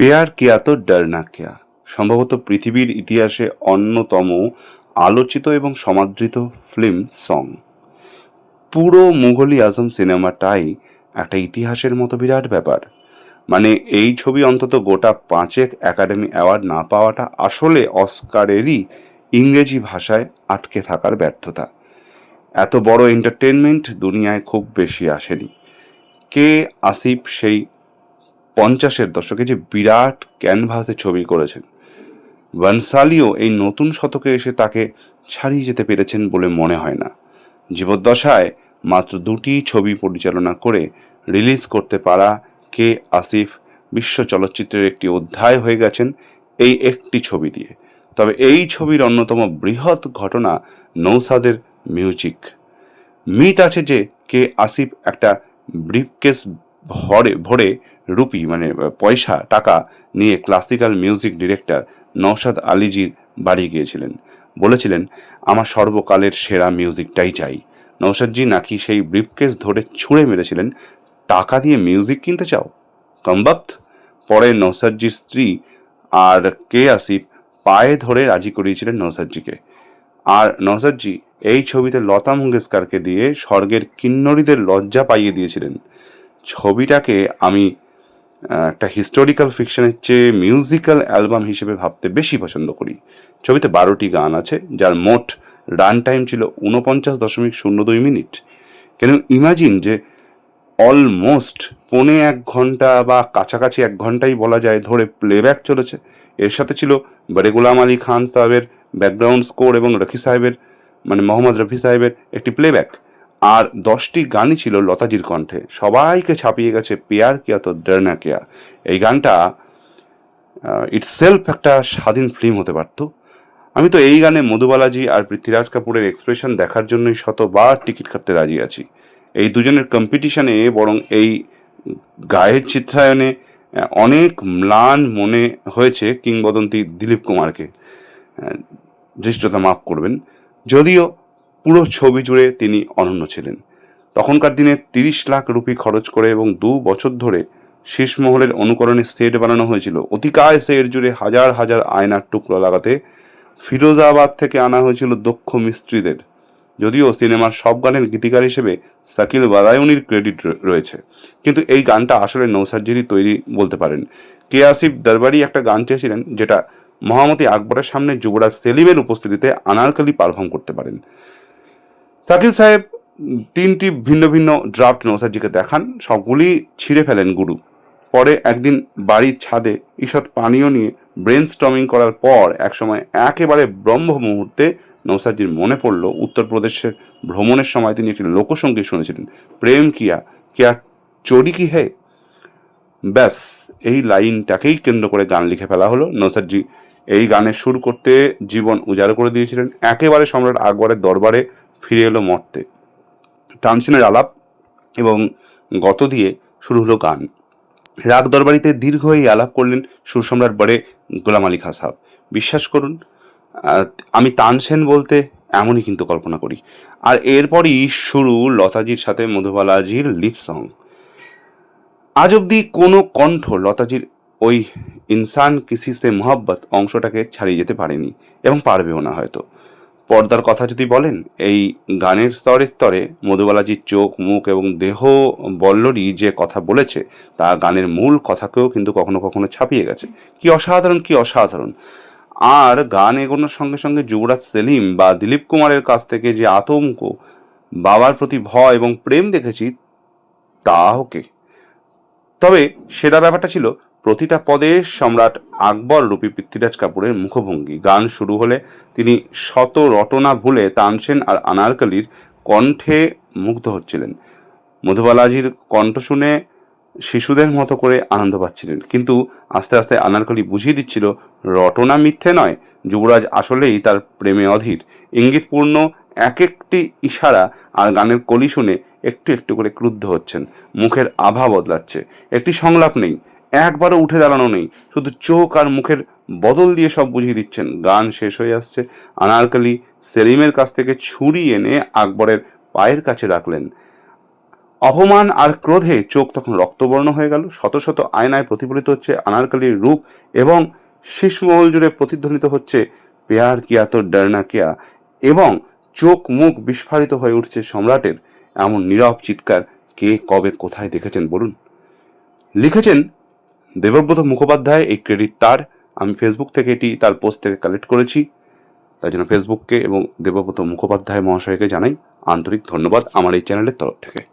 Pair কিয়া তো না কিয়া। সম্ভবত পৃথিবীর ইতিহাসে অন্যতম আলোচিত এবং সমাদৃত ফিল্ম সং। পুরো মুঘলি আজম সিনেমাটাই একটা ইতিহাসের মতো বিরাট ব্যাপার। মানে এই ছবি অন্তত গোটা পাঁচেক একাডেমি অ্যাওয়ার্ড না পাওয়াটা আসলে অস্কারেরই ইংরেজি ভাষায় আটকে থাকার ব্যর্থতা। এত বড় এন্টারটেনমেন্ট দুনিয়ায় খুব বেশি আসেনি। কে আসিফ সেই পঞ্চাশের দশকে যে বিরাট ক্যানভাসে ছবি করেছেন। বনসালিও এই নতুন শতকে এসে তাকে ছাড়িয়ে যেতে পেরেছেন বলে মনে হয় না। জীবদ্দশায় মাত্র দুটি ছবি পরিচালনা করে রিলিজ করতে পারা কে আসিফ বিশ্ব চলচ্চিত্রের একটি অধ্যায় হয়ে গেছেন এই একটি ছবি দিয়ে। তবে এই ছবির অন্যতম বৃহৎ ঘটনা নৌসাদের মিউজিক। মিথ আছে যে কে আসিফ একটা ব্রিফকেস ভরে ভরে রুপি মানে পয়সা, টাকা নিয়ে ক্লাসিক্যাল মিউজিক ডিরেক্টর নৌসাদ আলীজির বাড়ি গিয়েছিলেন। বলেছিলেন, আমার সর্বকালের সেরা মিউজিকটাই চাই। নৌসাদজি নাকি সেই ব্রিফকেস ধরে ছুঁড়ে মেরেছিলেন, টাকা দিয়ে মিউজিক কিনতে চাও? কম্বাক্ত পরে নৌসাদজির স্ত্রী আর কে আসিফ পায়ে ধরে রাজি করিয়েছিলেন নৌসাদজিকে আর নৌসাদজি এই ছবিতে লতা মঙ্গেশকরকে দিয়ে স্বর্গের কিন্নরীদের লজ্জা পাইয়ে দিয়েছিলেন। ছবিটাকে আমি একটা হিস্টোরিক্যাল ফিকশনের চেয়ে মিউজিক্যাল অ্যালবাম হিসেবে ভাবতে বেশি পছন্দ করি। ছবিতে বারোটি গান আছে, যার মোট রান টাইম ছিল উনপঞ্চাশ দশমিক শূন্য দুই মিনিট। কেন ইমাজিন যে অলমোস্ট পৌনে এক ঘণ্টা বা কাছাকাছি এক ঘন্টাই বলা যায় ধরে প্লেব্যাক চলেছে। এর সাথে ছিল বড়ে গুলাম আলী খান সাহেবের ব্যাকগ্রাউন্ড স্কোর এবং রফি সাহেবের মানে মোহাম্মদ রফি সাহেবের একটি প্লেব্যাক আর দশটি গানই ছিল লতাজির কণ্ঠে। সবাইকে ছাপিয়ে গেছে পেয়ার কিয়া তো ডরনা কেয়া। এই গানটা ইটসেলফ একটা স্বাধীন ফিল্ম হতে পারতো। আমি তো এই গানে মধুবালাজি আর পৃথ্বীরাজ কাপুরের এক্সপ্রেশন দেখার জন্যই শতবার টিকিট কাটতে রাজি আছি। এই দুজনের কম্পিটিশনে বরং এই গায়ের চিত্রায়নে অনেক ম্লান মনে হয়েছে কিংবদন্তি দিলীপ কুমারকে। আহ, ধৃষ্টতা মাফ করবেন। যদিও পুরো ছবি জুড়ে তিনি অনন্য ছিলেন। তখনকার দিনে তিরিশ লাখ রুপি খরচ করে এবং দু বছর ধরে শীর্ষমহলের অনুকরণে সেট বানানো হয়েছিল। অতিকায় সেট জুড়ে হাজার হাজার আয়নার টুকরো লাগাতে ফিরোজাবাদ থেকে আনা হয়েছিল দক্ষ মিস্ত্রিদের। যদিও সিনেমার সব গানের গীতিকার হিসেবে শাকিল বাদায়ুনির ক্রেডিট রয়েছে। কিন্তু এই গানটা আসলে নৌসার্জিরই তৈরি বলতে পারেন। কে আসিফ দরবারি একটা গান চেয়েছিলেন যেটা মহামতি আকবরের সামনে যুবরাজ সেলিমের উপস্থিতিতে আনারকালি পারফর্ম করতে পারেন। শাকিল সাহেব তিনটি ভিন্ন ভিন্ন ড্রাফট নৌসার্জিকে দেখান, সবগুলি ছিঁড়ে ফেলেন গুরু। পরে একদিন বাড়ির ছাদে ঈষৎ পানীয় নিয়ে ব্রেন স্টমিং করার পর একসময় একেবারে ব্রহ্ম মুহূর্তে নৌসার্জির মনে পড়ল, উত্তরপ্রদেশের ভ্রমণের সময় তিনি একটি লোকসঙ্গীত শুনেছিলেন, প্রেম কিয়া কিয়া চোরি কি হে? ব্যাস, এই লাইনটাকেই কেন্দ্র করে গান লিখে ফেলা হলো। নৌসাদজি এই গানের সুর করতে জীবন উজাড় করে দিয়েছিলেন। একেবারে সম্রাট আকবরের দরবারে ফিরে এলো মর্তে। টানসিনের আলাপ এবং গত দিয়ে শুরু হলো গান। রাগ দরবারিতে দীর্ঘ এই আলাপ করলেন সুরসম্রাট বড়ে গোলাম আলী খাঁ সাহেব। বিশ্বাস করুন আমি তানসেন বলতে এমনই কিন্তু কল্পনা করি। আর এরপরই শুরু লতাজির সাথে মধুবালাজির লিপ সং। আজ অবধি কোনো কণ্ঠ লতাজির ওই ইনসান কিসি সে মোহাব্বত অংশটাকে ছাড়িয়ে যেতে পারেনি এবং পারবেও না হয়তো। পর্দার কথা যদি বলেন, এই গানের স্তরে স্তরে মধুবালাজির চোখ, মুখ এবং দেহ বল্লরই যে কথা বলেছে, তা গানের মূল কথাকেও কিন্তু কখনো কখনো ছাপিয়ে গেছে। কি অসাধারণ কি অসাধারণ। আর গান এগোনোর সঙ্গে সঙ্গে যুবরাজ সেলিম বা দিলীপ কুমারের কাছ থেকে যে আতঙ্ক, বাবার প্রতি ভয় এবং প্রেম দেখেছি তা ওকে তবে সেরা ব্যাপারটা ছিল প্রতিটা পদে সম্রাট আকবর রূপী পৃথ্বীরাজ কাপুরের মুখভঙ্গি। গান শুরু হলে তিনি শত রটনা ভুলে তানসেন আর আনারকলির কণ্ঠে মুগ্ধ হচ্ছিলেন। মধুবালাজির কণ্ঠ শুনে শিশুদের মতো করে আনন্দ পাচ্ছিলেন। কিন্তু আস্তে আস্তে আনারকলি বুঝিয়ে দিচ্ছিল, রটনা মিথ্যে নয়, যুবরাজ আসলেই তার প্রেমে অধীর। ইঙ্গিতপূর্ণ এক একটি ইশারা আর গানের কলি শুনে একটু একটু করে ক্রুদ্ধ হচ্ছেন। মুখের আভা বদলাচ্ছে। একটি সংলাপ নেই একবারও উঠে দাঁড়ানো নেই। শুধু চোখ আর মুখের বদল দিয়ে সব বুঝিয়ে দিচ্ছেন। গান শেষ হয়ে আসছে। আনারকলি সেলিমের কাছ থেকে ছুরি এনে আকবরের পায়ের কাছে রাখলেন। অপমান আর ক্রোধে চোখ তখন রক্তবর্ণ হয়ে গেল। শত শত আয়নায় প্রতিফলিত হচ্ছে আনারকালির রূপ এবং শীষমহল জুড়ে প্রতিধ্বনিত হচ্ছে পেয়ার কিয়া তো ডরনা কিয়া এবং চোখ মুখ বিস্ফারিত হয়ে উঠছে সম্রাটের। এমন নীরব চিৎকার কে কবে কোথায় দেখেছেন বলুন? লিখেছেন দেবব্রত মুখোপাধ্যায়, এই ক্রেডিট তার। আমি ফেসবুক থেকে এটি, তার পোস্ট থেকে কালেক্ট করেছি। তাই জন্য ফেসবুককে এবং দেবব্রত মুখোপাধ্যায় মহাশয়কে জানাই আন্তরিক ধন্যবাদ আমার এই চ্যানেলের তরফ থেকে।